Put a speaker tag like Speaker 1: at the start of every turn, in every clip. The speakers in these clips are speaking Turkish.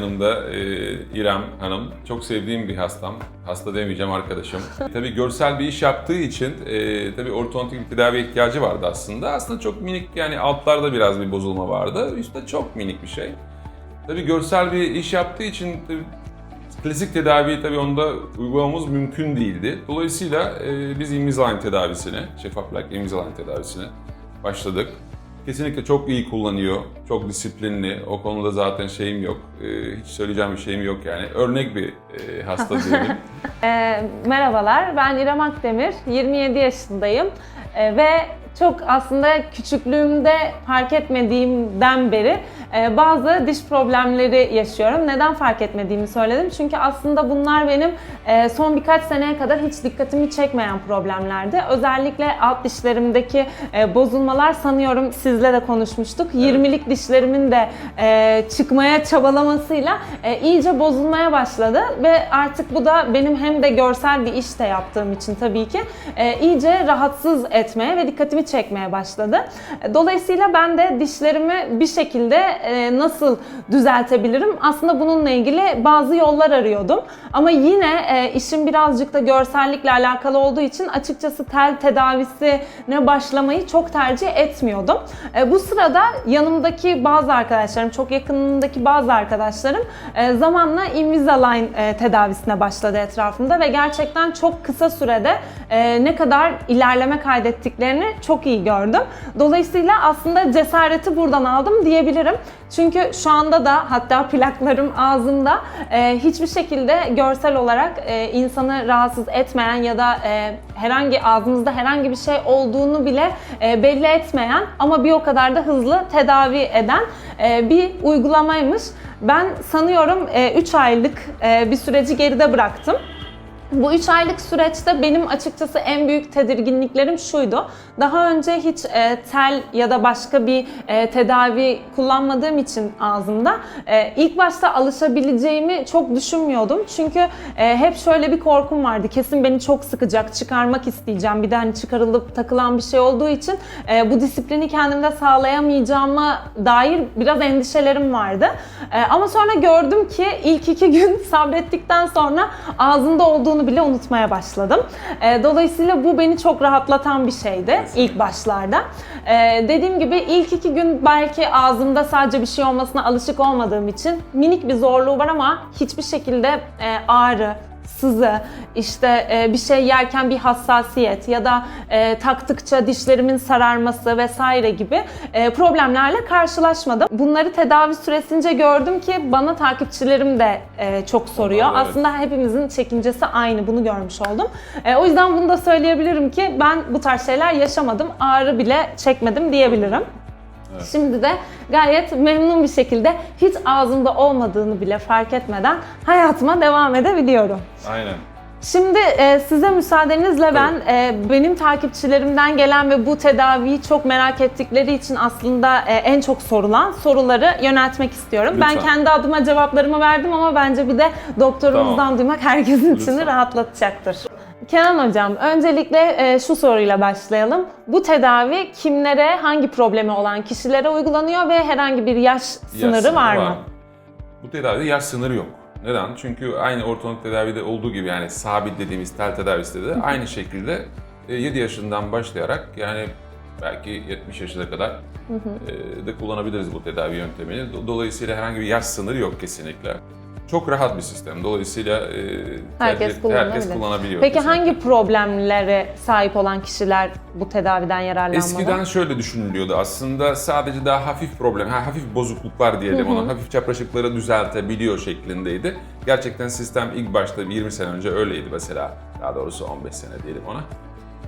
Speaker 1: yanımda e, İrem Hanım. Çok sevdiğim bir hastam. Hasta demeyeceğim arkadaşım. tabii görsel bir iş yaptığı için e, tabii ortodontik bir tedavi ihtiyacı vardı aslında. Aslında çok minik yani altlarda biraz bir bozulma vardı. Üstte çok minik bir şey. Tabii görsel bir iş yaptığı için tabii klasik tedaviyi tabii onda uygulamamız mümkün değildi. Dolayısıyla e, biz Invisalign tedavisine, şeffaf plak Invisalign tedavisine başladık. Kesinlikle çok iyi kullanıyor, çok disiplinli. O konuda zaten şeyim yok, e, hiç söyleyeceğim bir şeyim yok yani. Örnek bir e, hasta diyelim.
Speaker 2: Ee, merhabalar, ben İrem Akdemir, 27 yaşındayım Ee, ve çok aslında küçüklüğümde fark etmediğimden beri e, bazı diş problemleri yaşıyorum. Neden fark etmediğimi söyledim. Çünkü aslında bunlar benim e, son birkaç seneye kadar hiç dikkatimi çekmeyen problemlerdi. Özellikle alt dişlerimdeki e, bozulmalar sanıyorum sizle de konuşmuştuk. 20'lik dişlerimin de e, çıkmaya çabalamasıyla iyice bozulmaya başladı ve artık bu da benim hem de görsel bir iş de yaptığım için tabii ki iyice rahatsız etmeye ve dikkatimi çekmeye başladı. Dolayısıyla ben de dişlerimi bir şekilde e, nasıl düzeltebilirim? Aslında bununla ilgili bazı yollar arıyordum. Ama yine e, işim birazcık da görsellikle alakalı olduğu için açıkçası tel tedavisine başlamayı çok tercih etmiyordum. E, Bu sırada yanımdaki bazı arkadaşlarım, çok yakınımdaki bazı arkadaşlarım e, zamanla Invisalign e, tedavisine başladı etrafımda ve gerçekten çok kısa sürede ne kadar ilerleme kaydettiklerini çok iyi gördüm. Dolayısıyla aslında cesareti buradan aldım diyebilirim. Çünkü şu anda da hatta plaklarım ağzımda e, hiçbir şekilde görsel olarak e, insanı rahatsız etmeyen ya da e, herhangi ağzımızda herhangi bir şey olduğunu bile e, belli etmeyen ama bir o kadar da hızlı tedavi eden e, bir uygulamaymış. Ben sanıyorum 3 aylık e, bir süreci geride bıraktım. Bu 3 aylık süreçte benim açıkçası en büyük tedirginliklerim şuydu. Daha önce hiç e, tel ya da başka bir e, tedavi kullanmadığım için ağzımda e, ilk başta alışabileceğimi çok düşünmüyordum. Çünkü e, hep şöyle bir korkum vardı. Kesin beni çok sıkacak, çıkarmak isteyeceğim. Bir de hani çıkarılıp takılan bir şey olduğu için e, bu disiplini kendimde sağlayamayacağıma dair biraz endişelerim vardı. E, ama sonra gördüm ki ilk iki gün sabrettikten sonra ağzımda olduğunu bile unutmaya başladım. E, dolayısıyla bu beni çok rahatlatan bir şeydi ilk başlarda. E, dediğim gibi ilk iki gün belki ağzımda sadece bir şey olmasına alışık olmadığım için minik bir zorluğu var ama hiçbir şekilde e, ağrı, sızı, işte e, bir şey yerken bir hassasiyet ya da e, taktıkça dişlerimin sararması vesaire gibi e, problemlerle karşılaşmadım. Bunları tedavi süresince gördüm ki bana takipçilerim de e, çok soruyor.
Speaker 1: Evet.
Speaker 2: Aslında hepimizin çekincesi aynı bunu görmüş oldum. E, o yüzden bunu da söyleyebilirim ki ben bu tarz şeyler yaşamadım. Ağrı bile çekmedim diyebilirim. Şimdi de gayet memnun bir şekilde hiç ağzımda olmadığını bile fark etmeden hayatıma devam edebiliyorum.
Speaker 1: Aynen.
Speaker 2: Şimdi e, size müsaadenizle ben e, benim takipçilerimden gelen ve bu tedaviyi çok merak ettikleri için aslında e, en çok sorulan soruları yöneltmek istiyorum. Ben
Speaker 1: Lütfen.
Speaker 2: kendi adıma cevaplarımı verdim ama bence bir de doktorumuzdan
Speaker 1: Tamam.
Speaker 2: duymak herkesin içini
Speaker 1: Lütfen.
Speaker 2: rahatlatacaktır. Kenan Hocam, öncelikle e, şu soruyla başlayalım. Bu tedavi kimlere, hangi problemi olan kişilere uygulanıyor ve herhangi bir yaş sınırı
Speaker 1: Yaş
Speaker 2: var mı?
Speaker 1: Bu tedavide yaş sınırı yok. Neden? Çünkü aynı ortodontik tedavide olduğu gibi yani sabit dediğimiz tel tedavisi de aynı şekilde e, 7 yaşından başlayarak yani belki 70 yaşına kadar e, de kullanabiliriz bu tedavi yöntemini. Do- Dolayısıyla herhangi bir yaş sınırı yok kesinlikle. Çok rahat bir sistem. Dolayısıyla e,
Speaker 2: Herkes
Speaker 1: tercih- herkes kullanabiliyor.
Speaker 2: Peki
Speaker 1: kesinlikle.
Speaker 2: hangi problemlere sahip olan kişiler bu tedaviden yararlanmalı?
Speaker 1: Eskiden şöyle düşünülüyordu aslında sadece daha hafif problem, ha, hafif bozukluklar diyelim ona, hafif çapraşıkları düzeltebiliyor şeklindeydi. Gerçekten sistem ilk başta 20 sene önce öyleydi mesela, daha doğrusu 15 sene diyelim ona.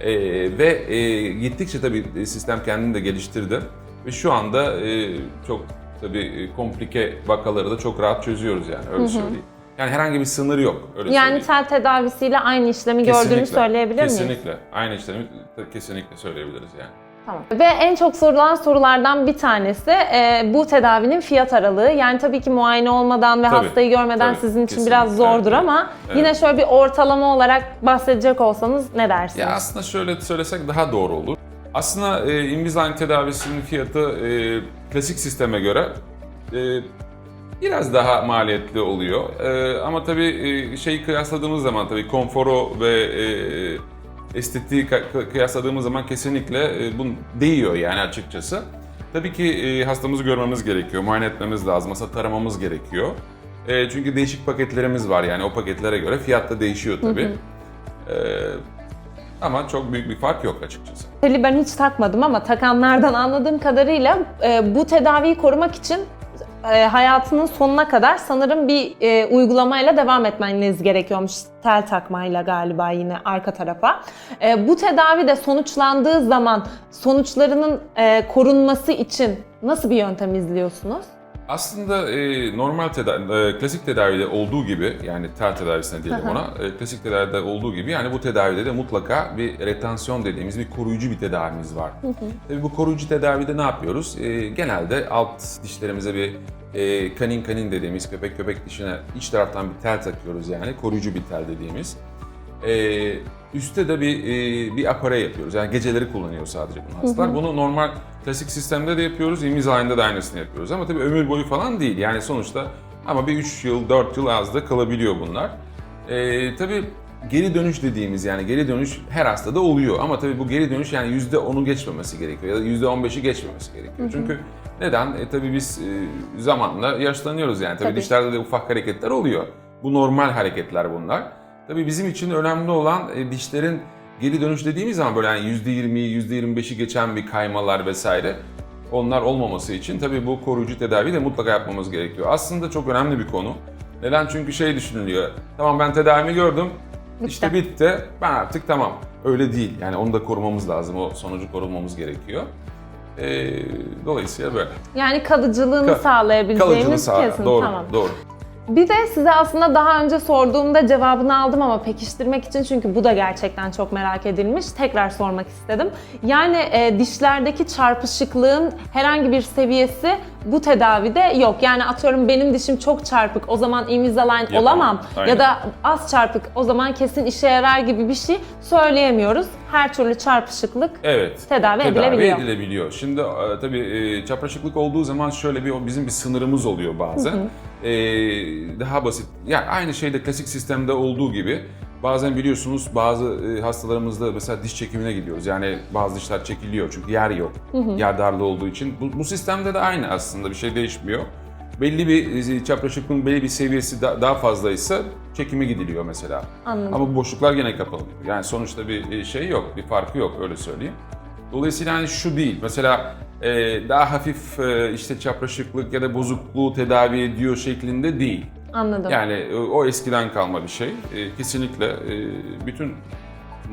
Speaker 1: Ee, ve e, gittikçe tabii sistem kendini de geliştirdi ve şu anda e, çok tabii e, komplike vakaları da çok rahat çözüyoruz yani öyle söyleyeyim. Yani herhangi bir sınır yok öyle
Speaker 2: Yani
Speaker 1: söyleyeyim.
Speaker 2: tel tedavisiyle aynı işlemi gördüğünü
Speaker 1: Kesinlikle,
Speaker 2: söyleyebilir miyiz?
Speaker 1: Kesinlikle. Aynı işlemi kesinlikle söyleyebiliriz yani.
Speaker 2: Tamam. Ve en çok sorulan sorulardan bir tanesi e, bu tedavinin fiyat aralığı. Yani tabii ki muayene olmadan ve
Speaker 1: Tabii,
Speaker 2: hastayı görmeden
Speaker 1: tabii,
Speaker 2: sizin için
Speaker 1: kesinlikle,
Speaker 2: biraz zordur
Speaker 1: evet,
Speaker 2: ama
Speaker 1: evet.
Speaker 2: yine şöyle bir ortalama olarak bahsedecek olsanız ne dersiniz?
Speaker 1: Ya aslında şöyle söylesek daha doğru olur. Aslında e, Invisalign tedavisinin fiyatı e, klasik sisteme göre e, biraz daha maliyetli oluyor. Ee, ama tabii e, şeyi kıyasladığımız zaman tabii konforu ve e, estetiği kıyasladığımız zaman kesinlikle e, bu değiyor yani açıkçası. Tabii ki e, hastamızı görmemiz gerekiyor, muayene etmemiz lazım, mesela taramamız gerekiyor. E, çünkü değişik paketlerimiz var yani o paketlere göre fiyat da değişiyor tabii. E, ama çok büyük bir fark yok açıkçası.
Speaker 2: Teli ben hiç takmadım ama takanlardan anladığım kadarıyla e, bu tedaviyi korumak için e, hayatının sonuna kadar sanırım bir e, uygulamayla devam etmeniz gerekiyormuş. Tel takmayla galiba yine arka tarafa. E, bu tedavi de sonuçlandığı zaman sonuçlarının e, korunması için nasıl bir yöntem izliyorsunuz?
Speaker 1: Aslında e, normal tedavi, e, klasik tedavide olduğu gibi yani tel tedavisine diyelim ona, e, klasik tedavide olduğu gibi yani bu tedavide de mutlaka bir retansiyon dediğimiz bir koruyucu bir tedavimiz var. Tabii bu koruyucu tedavide ne yapıyoruz? E, genelde alt dişlerimize bir e, kanin kanin dediğimiz köpek köpek dişine iç taraftan bir tel takıyoruz yani koruyucu bir tel dediğimiz. E, üstte de bir e, bir apare yapıyoruz. Yani geceleri kullanıyor sadece bunu hastalar. Bunu normal klasik sistemde de yapıyoruz. Invisalign da aynısını yapıyoruz. Ama tabii ömür boyu falan değil. Yani sonuçta ama bir 3 yıl, 4 yıl az da kalabiliyor bunlar. E, tabii geri dönüş dediğimiz yani geri dönüş her hastada oluyor. Ama tabii bu geri dönüş yani %10'u geçmemesi gerekiyor ya da %15'i geçmemesi gerekiyor. Çünkü neden? E, tabii biz e, zamanla yaşlanıyoruz yani. Tabii,
Speaker 2: Tabii.
Speaker 1: dişlerde de ufak hareketler oluyor. Bu normal hareketler bunlar. Tabii bizim için önemli olan e, dişlerin geri dönüş dediğimiz zaman böyle yani %20'yi, %25'i geçen bir kaymalar vesaire onlar olmaması için tabii bu koruyucu tedavi de mutlaka yapmamız gerekiyor. Aslında çok önemli bir konu. Neden? Çünkü şey düşünülüyor. Tamam ben tedavimi gördüm. işte bitti. Ben artık tamam. Öyle değil. Yani onu da korumamız lazım. O sonucu korumamız gerekiyor. Ee, dolayısıyla böyle.
Speaker 2: Yani kalıcılığını
Speaker 1: Ka-
Speaker 2: sağlayabileceğimiz kesin.
Speaker 1: Doğru,
Speaker 2: Tamam.
Speaker 1: doğru.
Speaker 2: Bir de size aslında daha önce sorduğumda cevabını aldım ama pekiştirmek için çünkü bu da gerçekten çok merak edilmiş. Tekrar sormak istedim. Yani e, dişlerdeki çarpışıklığın herhangi bir seviyesi bu tedavide yok. Yani atıyorum benim dişim çok çarpık o zaman Invisalign
Speaker 1: Yapamam.
Speaker 2: olamam
Speaker 1: Aynen.
Speaker 2: ya da az çarpık o zaman kesin işe yarar gibi bir şey söyleyemiyoruz. Her türlü çarpışıklık
Speaker 1: Evet.
Speaker 2: Tedavi edilebiliyor.
Speaker 1: edilebiliyor. Şimdi e, tabii e, çapraşıklık olduğu zaman şöyle bir bizim bir sınırımız oluyor bazen. E, daha basit. Yani aynı şeyde klasik sistemde olduğu gibi bazen biliyorsunuz bazı e, hastalarımızda mesela diş çekimine gidiyoruz. Yani bazı dişler çekiliyor çünkü yer yok. Yer darlığı olduğu için. Bu, bu sistemde de aynı aslında bir şey değişmiyor. Belli bir e, çapraşıklığın belli bir seviyesi da- daha fazlaysa çekime gidiliyor mesela.
Speaker 2: Anladım.
Speaker 1: Ama bu boşluklar gene kapalı. Yani sonuçta bir şey yok, bir farkı yok öyle söyleyeyim. Dolayısıyla hani şu değil. Mesela e, daha hafif e, işte çapraşıklık ya da bozukluğu tedavi ediyor şeklinde değil.
Speaker 2: anladım.
Speaker 1: Yani e, o eskiden kalma bir şey. E, kesinlikle e, bütün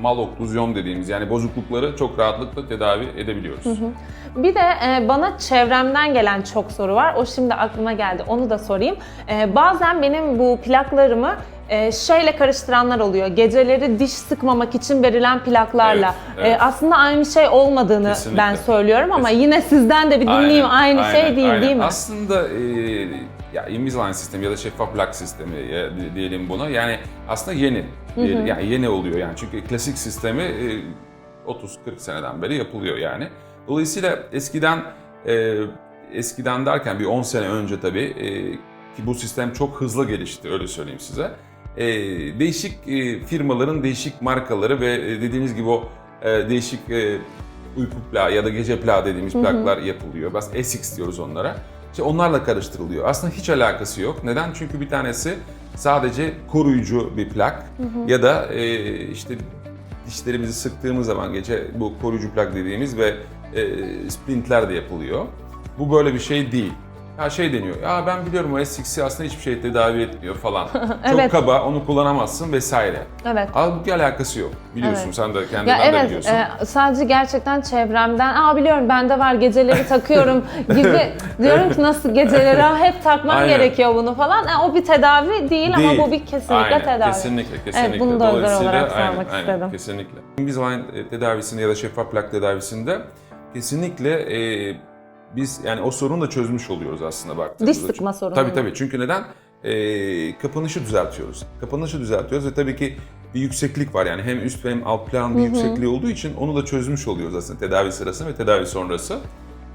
Speaker 1: malokluzyon dediğimiz yani bozuklukları çok rahatlıkla tedavi edebiliyoruz.
Speaker 2: Bir de e, bana çevremden gelen çok soru var. O şimdi aklıma geldi. Onu da sorayım. E, bazen benim bu plaklarımı e, şeyle karıştıranlar oluyor. Geceleri diş sıkmamak için verilen plaklarla.
Speaker 1: Evet, evet.
Speaker 2: E, aslında aynı şey olmadığını
Speaker 1: Kesinlikle.
Speaker 2: ben söylüyorum ama yine sizden de bir dinleyeyim. aynı şey
Speaker 1: aynen,
Speaker 2: değil
Speaker 1: aynen.
Speaker 2: değil mi?
Speaker 1: Aslında e, ya Invisalign sistemi ya da şeffaf plak sistemi di- diyelim buna. Yani aslında yeni. diyelim. Yani yeni oluyor yani. Çünkü klasik sistemi e, 30-40 seneden beri yapılıyor yani. Dolayısıyla eskiden e, eskiden derken bir 10 sene önce tabii e, ki bu sistem çok hızlı gelişti öyle söyleyeyim size. E, değişik e, firmaların değişik markaları ve e, dediğiniz gibi o e, değişik e, uyku plağı ya da gece plağı dediğimiz plaklar yapılıyor. Biz Essex diyoruz onlara. İşte onlarla karıştırılıyor. Aslında hiç alakası yok. Neden? Çünkü bir tanesi sadece koruyucu bir plak ya da e, işte dişlerimizi sıktığımız zaman gece bu koruyucu plak dediğimiz ve e, splintler de yapılıyor. Bu böyle bir şey değil. Ya şey deniyor, ya ben biliyorum o S6'i aslında hiçbir şey tedavi etmiyor falan. Çok
Speaker 2: Evet.
Speaker 1: kaba, onu kullanamazsın vesaire.
Speaker 2: Evet.
Speaker 1: Halbuki alakası yok. Biliyorsun
Speaker 2: Evet.
Speaker 1: sen de kendinden
Speaker 2: Ya
Speaker 1: de
Speaker 2: evet,
Speaker 1: biliyorsun.
Speaker 2: e, sadece gerçekten çevremden, aa biliyorum bende var geceleri takıyorum gibi diyorum ki nasıl geceleri hep takmam
Speaker 1: Aynen.
Speaker 2: gerekiyor bunu falan. E, o bir tedavi değil, ama bu bir kesinlikle
Speaker 1: Aynen,
Speaker 2: tedavi.
Speaker 1: Kesinlikle, kesinlikle.
Speaker 2: bunu da özel olarak
Speaker 1: aynen,
Speaker 2: sormak
Speaker 1: aynen,
Speaker 2: istedim.
Speaker 1: Kesinlikle. Invisalign e, tedavisinde ya da şeffaf plak tedavisinde kesinlikle e, biz yani o sorunu da çözmüş oluyoruz aslında baktığımızda.
Speaker 2: Diş sıkma sorunu.
Speaker 1: Tabii tabii. Çünkü neden? E, kapanışı düzeltiyoruz. Kapanışı düzeltiyoruz ve tabii ki bir yükseklik var yani hem üst hem alt plan bir yüksekliği olduğu için onu da çözmüş oluyoruz aslında tedavi sırası ve tedavi sonrası.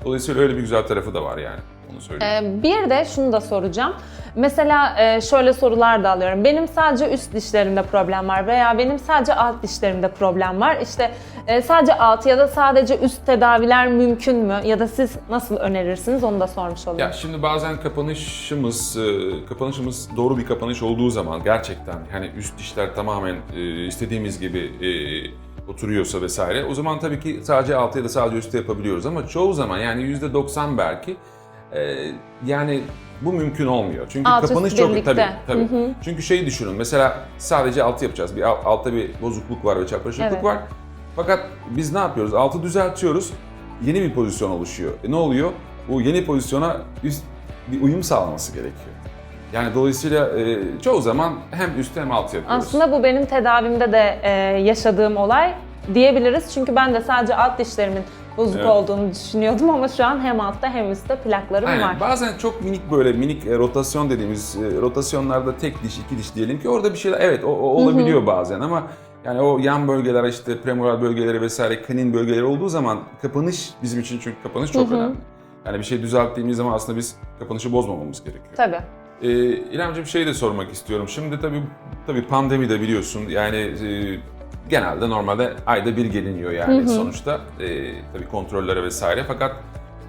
Speaker 1: Dolayısıyla öyle bir güzel tarafı da var yani. Onu söyleyeyim.
Speaker 2: Ee, Bir de şunu da soracağım. Mesela e, şöyle sorular da alıyorum. Benim sadece üst dişlerimde problem var veya benim sadece alt dişlerimde problem var. İşte e, sadece alt ya da sadece üst tedaviler mümkün mü? Ya da siz nasıl önerirsiniz onu da sormuş olayım.
Speaker 1: Ya şimdi bazen kapanışımız, e, kapanışımız doğru bir kapanış olduğu zaman gerçekten hani üst dişler tamamen e, istediğimiz gibi e, oturuyorsa vesaire o zaman tabii ki sadece altı ya da sadece üstte yapabiliyoruz ama çoğu zaman yani %90 belki e, yani bu mümkün olmuyor. Çünkü
Speaker 2: Alt üst
Speaker 1: kapanış çok
Speaker 2: birlikte.
Speaker 1: tabii tabii. Çünkü şeyi düşünün mesela sadece altı yapacağız. Bir al- altta bir bozukluk var ve çapraşıklık
Speaker 2: Evet.
Speaker 1: var. Fakat biz ne yapıyoruz? Altı düzeltiyoruz. Yeni bir pozisyon oluşuyor. E ne oluyor? Bu yeni pozisyona üst bir uyum sağlaması gerekiyor. Yani dolayısıyla e, çoğu zaman hem üstte hem altı yapıyoruz.
Speaker 2: Aslında bu benim tedavimde de e, yaşadığım olay diyebiliriz. Çünkü ben de sadece alt dişlerimin bozuk
Speaker 1: Evet.
Speaker 2: olduğunu düşünüyordum ama şu an hem altta hem üstte plaklarım
Speaker 1: Aynen.
Speaker 2: var.
Speaker 1: Bazen çok minik böyle minik e, rotasyon dediğimiz e, rotasyonlarda tek diş, iki diş diyelim ki orada bir şeyler evet o, o olabiliyor bazen ama yani o yan bölgeler işte premoral bölgeleri vesaire kanin bölgeleri olduğu zaman kapanış bizim için çünkü kapanış çok önemli. Yani bir şey düzelttiğimiz zaman aslında biz kapanışı bozmamamız gerekiyor.
Speaker 2: Tabii.
Speaker 1: Ee, İremciğim şey de sormak istiyorum. Şimdi tabii tabii pandemi de biliyorsun. Yani e, genelde normalde ayda bir geliniyor yani sonuçta. E, tabii kontrollere vesaire. Fakat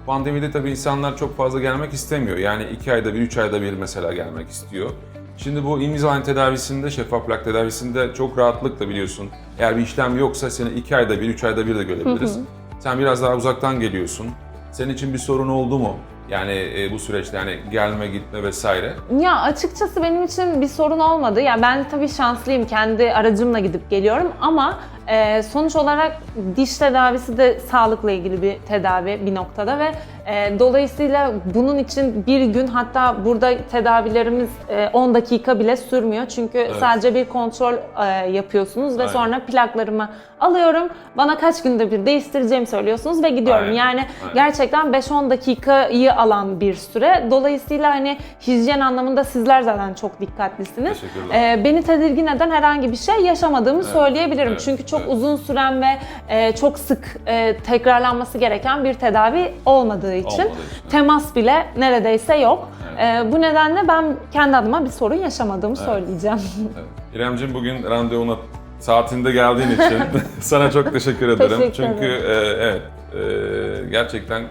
Speaker 1: pandemide tabii insanlar çok fazla gelmek istemiyor. Yani iki ayda bir, üç ayda bir mesela gelmek istiyor. Şimdi bu Invisalign tedavisinde, şeffaf plak tedavisinde çok rahatlıkla biliyorsun. Eğer bir işlem yoksa seni iki ayda bir, üç ayda bir de görebiliriz. Sen biraz daha uzaktan geliyorsun. Senin için bir sorun oldu mu? Yani e, bu süreçte yani gelme gitme vesaire.
Speaker 2: Ya açıkçası benim için bir sorun olmadı. Ya ben tabii şanslıyım. Kendi aracımla gidip geliyorum ama e, sonuç olarak diş tedavisi de sağlıkla ilgili bir tedavi bir noktada ve e, dolayısıyla bunun için bir gün hatta burada tedavilerimiz e, 10 dakika bile sürmüyor. Çünkü sadece bir kontrol e, yapıyorsunuz ve
Speaker 1: Aynen.
Speaker 2: sonra plaklarımı alıyorum. Bana kaç günde bir değiştireceğimi söylüyorsunuz ve gidiyorum.
Speaker 1: Aynen.
Speaker 2: Yani
Speaker 1: Aynen.
Speaker 2: gerçekten 5-10 dakikayı alan bir süre. Dolayısıyla hani hijyen anlamında sizler zaten çok dikkatlisiniz. Ee, beni tedirgin eden herhangi bir şey yaşamadığımı söyleyebilirim.
Speaker 1: evet,
Speaker 2: Çünkü çok
Speaker 1: evet.
Speaker 2: uzun süren ve e, çok sık e, tekrarlanması gereken bir tedavi olmadığı için,
Speaker 1: Olmadığı için,
Speaker 2: temas bile neredeyse yok. E, bu nedenle ben kendi adıma bir sorun yaşamadığımı söyleyeceğim.
Speaker 1: Evet. İremciğim bugün randevuna saatinde geldiğin için sana çok teşekkür ederim.
Speaker 2: Teşekkür
Speaker 1: Çünkü e, evet e, gerçekten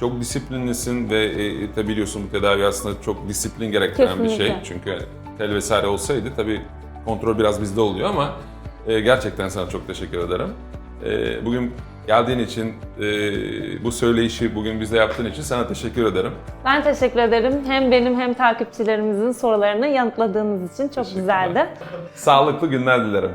Speaker 1: çok disiplinlisin ve e, tabi biliyorsun bu tedavi aslında çok disiplin gerektiren bir şey.
Speaker 2: Kesinlikle.
Speaker 1: Çünkü tel vesaire olsaydı tabi kontrol biraz bizde oluyor ama e, gerçekten sana çok teşekkür ederim. E, bugün geldiğin için, e, bu söyleyişi bugün bizde yaptığın için sana teşekkür ederim.
Speaker 2: Ben teşekkür ederim. Hem benim hem takipçilerimizin sorularını yanıtladığınız için çok güzeldi.
Speaker 1: Sağlıklı günler dilerim.